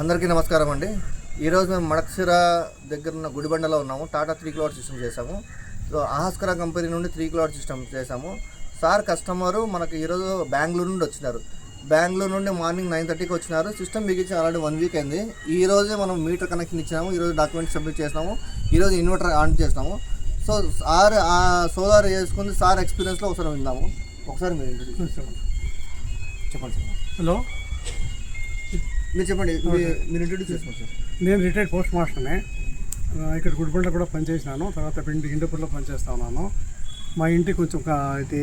అందరికీ నమస్కారం అండి. ఈరోజు మేము మడక్సిర దగ్గర ఉన్న గుడిబండలో ఉన్నాము. టాటా త్రీ క్లౌడ్ సిస్టమ్ చేసాము సో ఆహాస్కర కంపెనీ నుండి త్రీ క్లౌడ్ సిస్టమ్ చేసాము సార్ కస్టమరు మనకి ఈరోజు బెంగళూరు నుండి వచ్చినారు. బెంగళూరు నుండి మార్నింగ్ నైన్ థర్టీకి వచ్చినారు. సిస్టమ్ బిగించి ఆల్రెడీ వన్ వీక్ అయింది. ఈ రోజే మనం మీటర్ కనెక్షన్ ఇచ్చినాము. ఈరోజు డాక్యుమెంట్ సబ్మిట్ చేసినాము. ఈరోజు ఇన్వర్టర్ ఆన్ చేసినాము. సో సార్ ఆ సోలార్ చేసుకుంది సార్ ఎక్స్పీరియన్స్లో ఒకసారి విందాము. ఒకసారి మీరు. చెప్పండి సార్. హలో. మీరు చెప్పండి మీ- మీరు ఇంట్రడ్యూస్ చేసుకోండి సార్ నేను రిటైర్డ్ పోస్ట్ మాస్టర్నే ఇక్కడ గుడిబండ కూడా పనిచేసినాను. తర్వాత ఇంటి ఇంటిపూర్లో పనిచేస్తా ఉన్నాను. మా ఇంటికి కొంచెం ఒక ఇది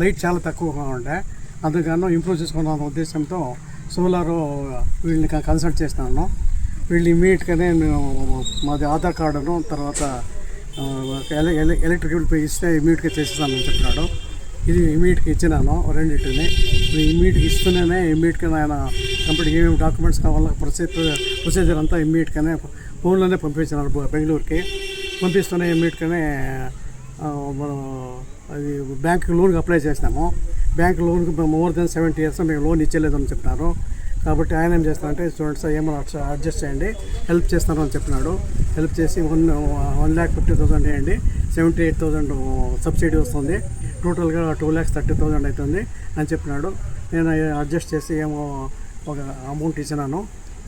లైట్ చాలా తక్కువగా ఉండే. అందుకని ఇంప్రూవ్ చేసుకున్న ఉద్దేశంతో సోలార్ వీళ్ళని కన్సల్ట్ చేస్తున్నాను వీళ్ళు ఇమీడియట్గానే నేను మాది ఆధార్ కార్డును తర్వాత ఎలక్ట్రిక్ బిల్ ఇస్తే ఇమీడియట్గా చేసేస్తానని చెప్పినాడు. ఇది ఇమీడియట్గా ఇచ్చినాను రెండింటిని ఇప్పుడు ఇమీడియట్గా ఇస్తూనే ఇమీడియట్గా ఆయన కంప్లీట్ ఏమేమి డాక్యుమెంట్స్ కావాలో ప్రొసీజర్ ప్రొసీజర్ అంతా ఇమీడియట్గానే ఫోన్లోనే పంపించినారు బెంగళూరుకి. పంపిస్తూనే ఇమీడియట్గానే మనం అది బ్యాంక్ లోన్కి అప్లై చేసినాము. బ్యాంక్ లోన్కి మోర్ దెన్ సెవెంటీ ఇయర్స్ మీకు లోన్ ఇచ్చలేదని చెప్పినారు. కాబట్టి ఆయన ఏం చేస్తారంటే స్టూడెంట్స్ ఏమైనా అడ్జస్ట్ చేయండి. హెల్ప్ చేస్తాను అని చెప్పినాడు. హెల్ప్ చేసి one one lakh fifty thousand వేయండి. సెవెంటీ ఎయిట్ థౌసండ్ సబ్సిడీ వస్తుంది. టోటల్గా టూ ల్యాక్స్ థర్టీ థౌసండ్ అవుతుంది అని చెప్పినాడు. నేను అడ్జస్ట్ చేసి ఏమో ఒక అమౌంట్ ఇచ్చినాను.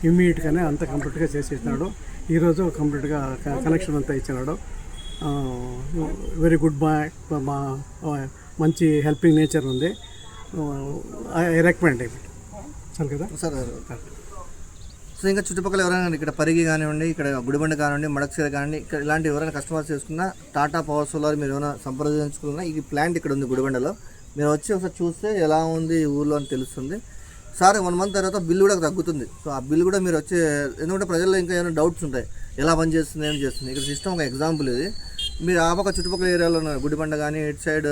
ఇమ్మీడియట్గానే అంత కంప్లీట్గా చేసి ఇచ్చినాడు. ఈరోజు కంప్లీట్గా కనెక్షన్ అంతా ఇచ్చినాడు. వెరీ గుడ్ బాయ్ మా మంచి హెల్పింగ్ నేచర్ ఉంది. ఐ రికమెండ్ చాలు కదా? సార్ సో ఇంకా చుట్టుపక్కల ఎవరైనా ఇక్కడ పరిగి కానివ్వండి ఇక్కడ గుడిబండ కానివ్వండి మడక్సిర కానివ్వండి ఇక్కడ ఇలాంటి ఎవరైనా కస్టమర్స్ చేసుకున్నా టాటా పవర్ సోలార్ మీరు ఏమైనా సంప్రదించుకున్నా ఇది ప్లాంట్ ఇక్కడ ఉంది గుడిబండలో. మీరు వచ్చి ఒకసారి చూస్తే ఎలా ఉంది ఈ ఊర్లో అని తెలుస్తుంది. సార్ వన్ మంత్ తర్వాత బిల్ కూడా తగ్గుతుంది. సో ఆ బిల్ కూడా మీరు వచ్చి ఎందుకంటే ప్రజల్లో ఇంకా ఏమైనా డౌట్స్ ఉంటాయి. ఎలా పనిచేస్తుంది ఏం చేస్తుంది? ఇక్కడ సిస్టమ్ ఒక ఎగ్జాంపుల్ ఇది. మీరు ఆ పక్క చుట్టుపక్కల ఏరియాలో ఉన్న గుడిబండ కానీ ఇటు సైడ్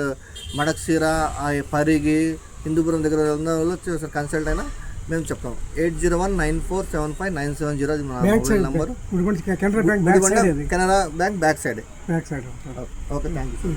మడక్సిర ఆ పరిగి హిందూపురం దగ్గర ఉన్న వాళ్ళు వచ్చి ఒకసారి కన్సల్ట్ అయినా మేము చెప్తాం. Eight zero one nine four seven five nine seven zero అది mobile number Canara bank back side back side okay thank you